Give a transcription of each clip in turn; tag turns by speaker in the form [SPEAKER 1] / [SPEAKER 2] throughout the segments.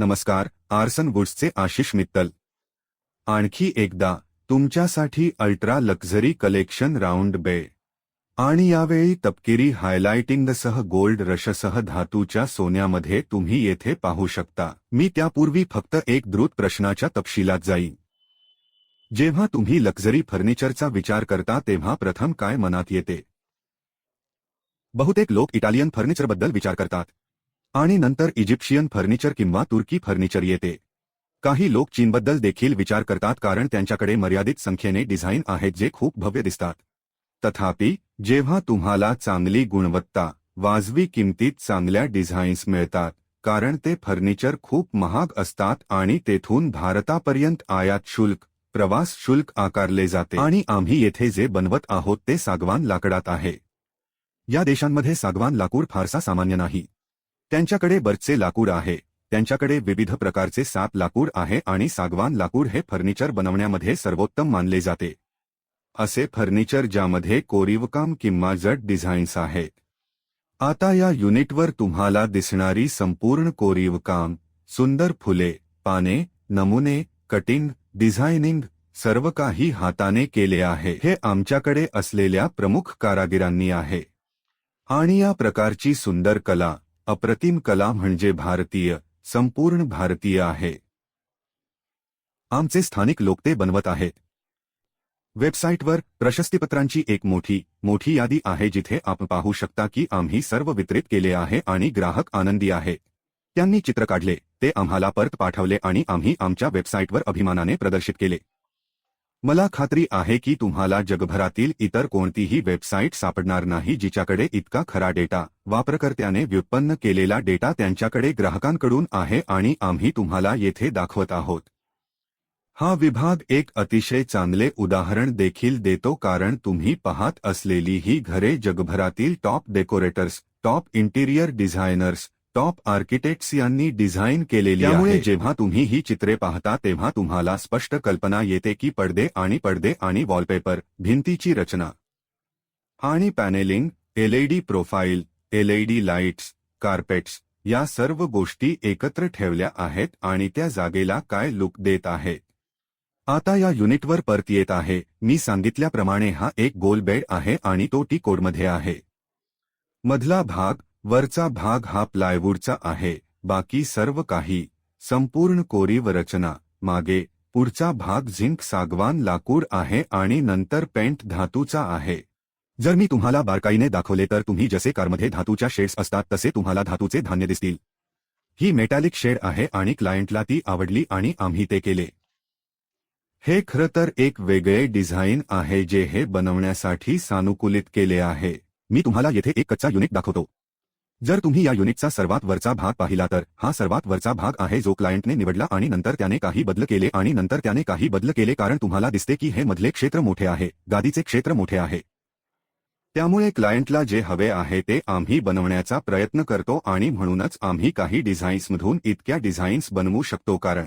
[SPEAKER 1] नमस्कार, आर्सन वुड्सचे आशिष मित्तल. आणखी एकदा, तुमच्यासाठी अल्ट्रा लक्झरी कलेक्शन राऊंड बे. आणि यावेळी तपकिरी हायलाइटिंगसह गोल्ड रशसह धातूच्या सोन्यामध्ये तुम्ही येथे पाहू शकता. मी त्यापूर्वी फक्त एक द्रुत प्रश्नाच्या तपशिलात जाईन. जेव्हा तुम्ही लक्झरी फर्निचरचा विचार करता, तेव्हा प्रथम काय मनात येते? बहुतेक लोक इटालियन फर्निचरबद्दल विचार करतात. आणि नंतर इजिप्शियन फर्निचर किंवा तुर्की फर्निचर येते. काही लोक चीनबद्दल देखील विचार करतात कारण त्यांच्याकडे मर्यादित संख्येने डिझाईन आहेत जे खूप भव्य दिसतात. तथापि जेव्हा तुम्हाला चांगली गुणवत्ता वाजवी किमतीत चांगल्या डिझाईन्स मिळतात कारण ते फर्निचर खूप महाग असतात आणि तेथून भारतापर्यंत आयात शुल्क प्रवास शुल्क आकारले जाते. आणि आम्ही येथे जे बनवत आहोत ते सागवान लाकडात आहे. या देशांमध्ये सागवान लाकूड फारसा सामान्य नाही. त्यांच्याकडे बर्चचे लाकूड आहे. त्यांच्याकडे विविध प्रकारचे साप लाकूड आहे आणि सागवान लाकूड हे फर्निचर बनवण्यामध्ये सर्वोत्तम मानले जाते. असे फर्निचर ज्यामध्ये कोरीवकाम किंवा जट डिझाईन्स आहेत. आता या युनिटवर तुम्हाला दिसणारी संपूर्ण कोरीवकाम सुंदर फुले पाने नमुने कटिंग डिझायनिंग सर्व काही हाताने केले आहे. हे आमच्याकडे असलेल्या प्रमुख कारागिरांनी आहे. आणि या प्रकारची सुंदर कला अप्रतिम कला म्हणजे भारतीय संपूर्ण भारतीय आहे. आमचे स्थानिक लोक ते बनवत आहेत वेबसाईटवर प्रशस्तीपत्रांची एक मोठी मोठी यादी आहे जिथे आपण पाहू शकता की आम्ही सर्व वितरित केले आहे आणि ग्राहक आनंदी आहे. त्यांनी चित्र काढले ते आम्हाला परत पाठवले आणि आम्ही आमच्या वेबसाईटवर अभिमानाने प्रदर्शित केले. मला खात्री आहे की तुम्हाला जगभरातील इतर कोणतीही वेबसाईट सापडणार नाही जिच्याकडे इतका खरा डेटा वापरकर्त्याने व्युत्पन्न केलेला डेटा त्यांच्याकडे ग्राहकांकडून आहे आणि आम्ही तुम्हाला येथे दाखवत आहोत. हा विभाग एक अतिशय चांगले उदाहरण देखील देतो कारण तुम्ही पाहत असलेली ही घरे जगभरातील top decorators top interior designers top architects यांनी डिझाईन केलेली त्यामुळे जेव्हा तुम्ही ही चित्रे पाहता तेव्हा तुम्हाला स्पष्ट कल्पना येते की पडदे आणि पडदे आणि वॉलपेपर भिंतीची रचना आणि panelling LED profile LED lights carpets या सर्व गोष्टी एकत्र ठेवल्या आहेत आणि त्या जागेला काय लुक देत आहेत आता या युनिटवर परत येत आहे. मी सांगितल्याप्रमाणे हा एक गोल बेड आहे आणि तो टी कोडमध्ये आहे. मधला भाग वरचा भाग हा प्लायवूडचा आहे बाकी सर्व काही संपूर्ण कोरीव रचना मागे पुढचा भाग झिंक सागवान लाकूड आहे आणि नंतर पेंट धातूचा आहे. जर मी तुम्हाला बारकाईने दाखवले तर तुम्ही जसे कारमध्ये धातूच्या शेड्स असतात तसे तुम्हाला धातूचे धान्य दिसतील. ही मेटॅलिक शेड आहे आणि क्लायंटला ती आवडली आणि आम्ही ते केले. हे खरं तर एक वेगळे डिझाईन आहे जे हे बनवण्यासाठी सानुकूलित केले आहे. मी तुम्हाला येथे एक कच्चा युनिट दाखवतो. जर तुम्ही या युनिटचा सर्वात वरचा भाग पाहिला तर हा सर्वात वरचा भाग आहे जो क्लायंटने निवडला आणि नंतर त्याने काही बदल केले आणि नंतर त्याने काही बदल केले कारण तुम्हाला दिसते की हे मधले क्षेत्र मोठे आहे गादीचे क्षेत्र मोठे आहे. त्यामुळे क्लायंटला जे हवे आहे ते आम्ही बनवण्याचा प्रयत्न करतो आणि म्हणूनच आम्ही काही डिझाईन्समधून इतक्या डिझाईन्स बनवू शकतो कारण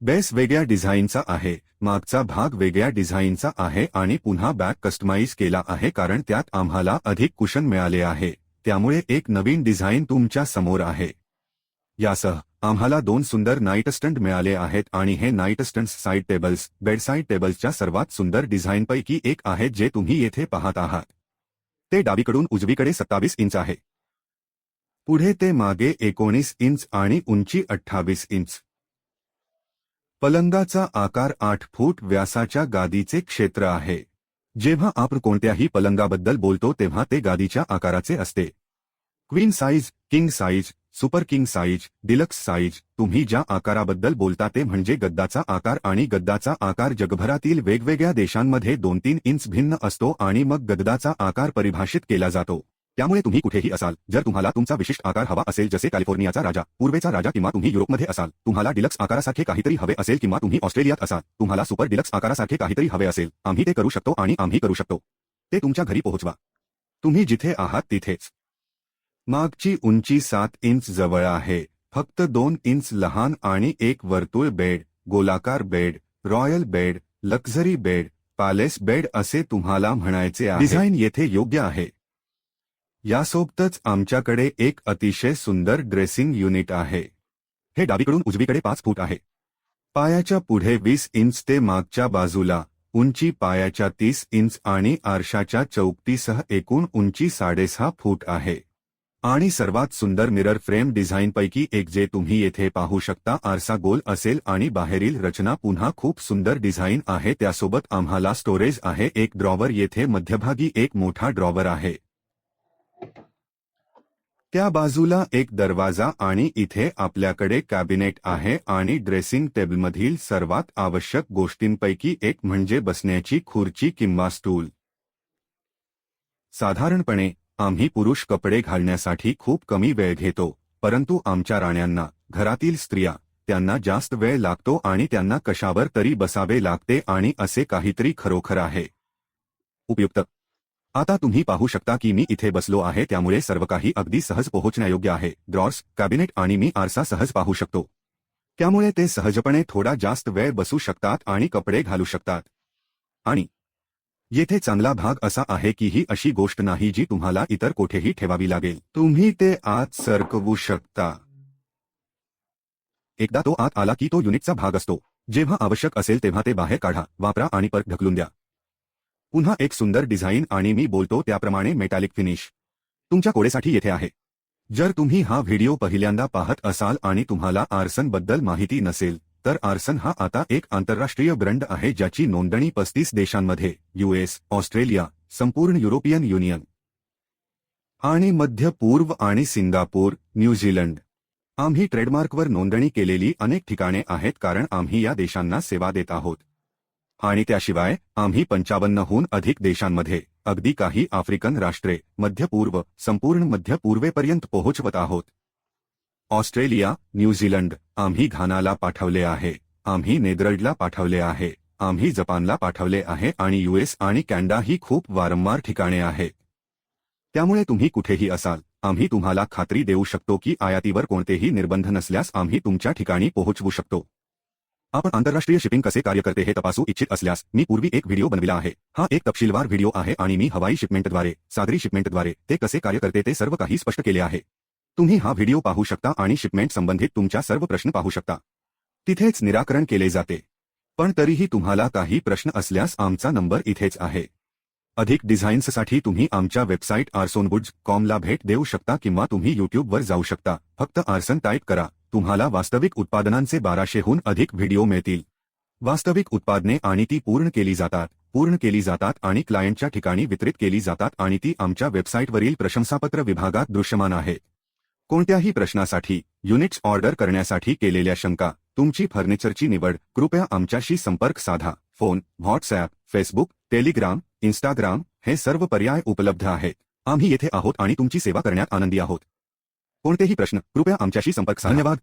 [SPEAKER 1] बेस वेगळ्या डिझाईनचा आहे मागचा भाग वेगळ्या डिझाईनचा आहे आणि पुन्हा बॅक कस्टमाइज केला आहे कारण त्यात आम्हाला अधिक कुशन मिळाले आहे. त्यामुळे एक नवीन डिझाईन तुमच्यासमोर आहे. यासह आम्हाला दोन सुंदर नाईटस्टंट मिळाले आहेत आणि हे नाईटस्टंट्स साईड टेबल्स बेडसाईड टेबल्सच्या सर्वात सुंदर डिझाईनपैकी एक आहेत जे तुम्ही येथे पाहत आहात. ते डावीकडून उजवीकडे सत्तावीस इंच आहे. पुढे ते मागे एकोणीस इंच आणि उंची अठ्ठावीस इंच. पलंगाचा आकार आठ फूट व्यासाच्या गादीचे क्षेत्र आहे. जेव्हा आपण कोणत्याही पलंगाबद्दल बोलतो तेव्हा ते गादीच्या आकाराचे असते. Queen size king size super king size deluxe size तुम्ही ज्या आकाराबद्दल बोलता ते म्हणजे गद्दाचा आकार आणि गद्दाचा आकार जगभरातील वेगवेगळ्या देशांमध्ये दोन तीन इंच भिन्न असतो आणि मग गद्दाचा आकार परिभाषित केला जातो. त्यामुळे तुम्ही कुठेही असाल जर तुम्हाला तुमचा विशिष्ट आकार हवा असेल जसे कॅलिफोर्नियाचा राजा पूर्वेचा राजा किंवा तुम्ही युरोपमध्ये असाल तुम्हाला डिलक्स आकारासारखे काहीतरी हवे असेल किंवा तुम्ही ऑस्ट्रेलियात असाल तुम्हाला सुपर डिलक्स आकारासारखे काहीतरी हवे असेल आम्ही ते करू शकतो आणि आम्ही करू शकतो. ते तुमच्या घरी पोहोचवा. तुम्ही जिथे आहात तिथेच. मागची उंची सात इंच जवळ आहे. फक्त दोन इंच लहान आणि एक वर्तुळ बेड गोलाकार bed royal bed luxury bed palace bed असे तुम्हाला म्हणायचे आहे. डिझाईन येथे योग्य आहे. यासोबतच आमच्याकडे एक अतिशय सुंदर ड्रेसिंग युनिट आहे. हे डावीकडून उजवीकडे पाच फूट आहे. पायाच्या पुढे वीस इंच ते मागच्या बाजूला उंची पायाच्या तीस इंच आणि आरशाच्या चौकटीसह एकूण उंची साडेसहा फूट आहे. आणि सर्वात सुंदर मिरर फ्रेम डिझाईनपैकी एक जे तुम्ही येथे पाहू शकता आरसा गोल असेल आणि बाहेरील रचना पुन्हा खूप सुंदर डिझाईन आहे. त्यासोबत आम्हाला स्टोरेज आहे. एक ड्रॉवर येथे मध्यभागी एक मोठा ड्रॉवर आहे. त्या बाजूला एक दरवाजा आणि इथे आपल्याकडे कॅबिनेट आहे आणि ड्रेसिंग टेबलमधील सर्वात आवश्यक गोष्टींपैकी एक म्हणजे बसण्याची खुर्ची किंवा स्टूल. साधारणपणे आम्ही पुरुष कपडे घालण्यासाठी खूप कमी वेळ घेतो परंतु आमच्या राण्यांना घरातील स्त्रिया त्यांना जास्त वेळ लागतो आणि त्यांना कशावर तरी बसावे लागते आणि असे काहीतरी खरोखर आहे. उपयुक्त आता तुम्ही पाहू शकता की मी इथे बसलो आहे त्यामुळे सर्व काही अगदी सहज पोहोचण्यायोग्य आहे. ड्रॉर्स कॅबिनेट आणि मी आरसा सहज पाहू शकतो. त्यामुळे ते सहजपणे थोडा जास्त वेळ बसू शकतात आणि कपडे घालू शकतात. आणि येथे चांगला भाग असा आहे की ही अशी गोष्ट नाही जी तुम्हाला इतर कोठेही ठेवावी लागेल. तुम्ही ते आत सरकवू शकता. एकदा तो आत आला की तो युनिटचा भाग असतो. जेव्हा आवश्यक असेल तेव्हा ते बाहेर काढा वापरा आणि परत ढकलून द्या. पुन्हा एक सुंदर डिझाईन आणि मी बोलतो त्याप्रमाणे मेटॅलिक फिनिश. तुमच्या कोडेसाठी येथे आहे. जर तुम्ही हा व्हिडिओ पहिल्यांदा पाहत असाल आणि तुम्हाला आर्सनबद्दल माहिती नसेल तर आर्सन हा आता एक आंतरराष्ट्रीय ब्रँड आहे ज्याची नोंदणी पस्तीस देशांमध्ये यूएस ऑस्ट्रेलिया संपूर्ण युरोपियन युनियन आणि मध्य पूर्व आणि सिंगापूर न्यूझीलंड आम्ही ट्रेडमार्कवर नोंदणी केलेली अनेक ठिकाणे आहेत कारण आम्ही या देशांना सेवा देत आहोत. आणि त्याशिवाय आम्ही पंचावन्नहून अधिक देशांमध्ये अगदी काही आफ्रिकन राष्ट्रे मध्य पूर्व संपूर्ण मध्य पूर्वेपर्यंत पोहोचवत आहोत. ऑस्ट्रेलिया न्यूझीलंड आम्ही घानाला पाठवले आहे आम्ही नेदरलँडला पाठवले आहे आम्ही जपानला पाठवले आहे आणि यूएस आणि कॅनडा ही खूप वारंवार ठिकाणे आहेत. त्यामुळे तुम्ही कुठेही असाल आम्ही तुम्हाला खात्री देऊ शकतो की आयातीवर कोणतेही निर्बंध नसल्यास आम्ही तुमच्या ठिकाणी पोहोचवू शकतो. आपण आंतरराष्ट्रीय शिपिंग कसे कार्य करते हे तपासू इच्छित असल्यास मी पूर्वी एक व्हिडिओ बनविला आहे. हा एक तपशीलवार व्हिडिओ आहे आणि मी हवाई शिपमेंटद्वारे सागरी शिपमेंटद्वारे ते कसे कार्य करते ते सर्व काही स्पष्ट केले आहे. तुम्ही हा व्हिडिओ पाहू शकता आणि शिपमेंट संबंधित तुमच्या सर्व प्रश्न पाहू शकता. तिथेच निराकरण केले जाते. पण तरीही तुम्हाला काही प्रश्न असल्यास आमचा नंबर इथेच आहे. अधिक डिझाईन्ससाठी तुम्ही आमच्या वेबसाईट आर्सोनबुड्स कॉमला भेट देऊ शकता किंवा तुम्ही युट्यूबवर जाऊ शकता. फक्त आर्सन टाईप करा. तुम्हाला वास्तविक उत्पादनांचे बाराशेहून अधिक व्हिडिओ मिळतील. वास्तविक उत्पादने आणि ती पूर्ण केली जातात. पूर्ण केली जातात आणि क्लायंटच्या ठिकाणी वितरित केली जातात आणि ती आमच्या वेबसाईटवरील प्रशंसापत्र विभागात दृश्यमान आहे. कोणत्याही प्रश्नासाठी युनिट्स ऑर्डर करण्यासाठी केलेल्या शंका तुमची फर्निचरची निवड कृपया आमच्याशी संपर्क साधा. Phone WhatsApp Facebook Telegram Instagram हे सर्व पर्याय उपलब्ध आहेत. आम्ही येथे आहोत आणि तुमची सेवा करण्यात आनंदी आहोत. कोणतेही प्रश्न कृपया आमच्याशी संपर्क साधा धन्यवाद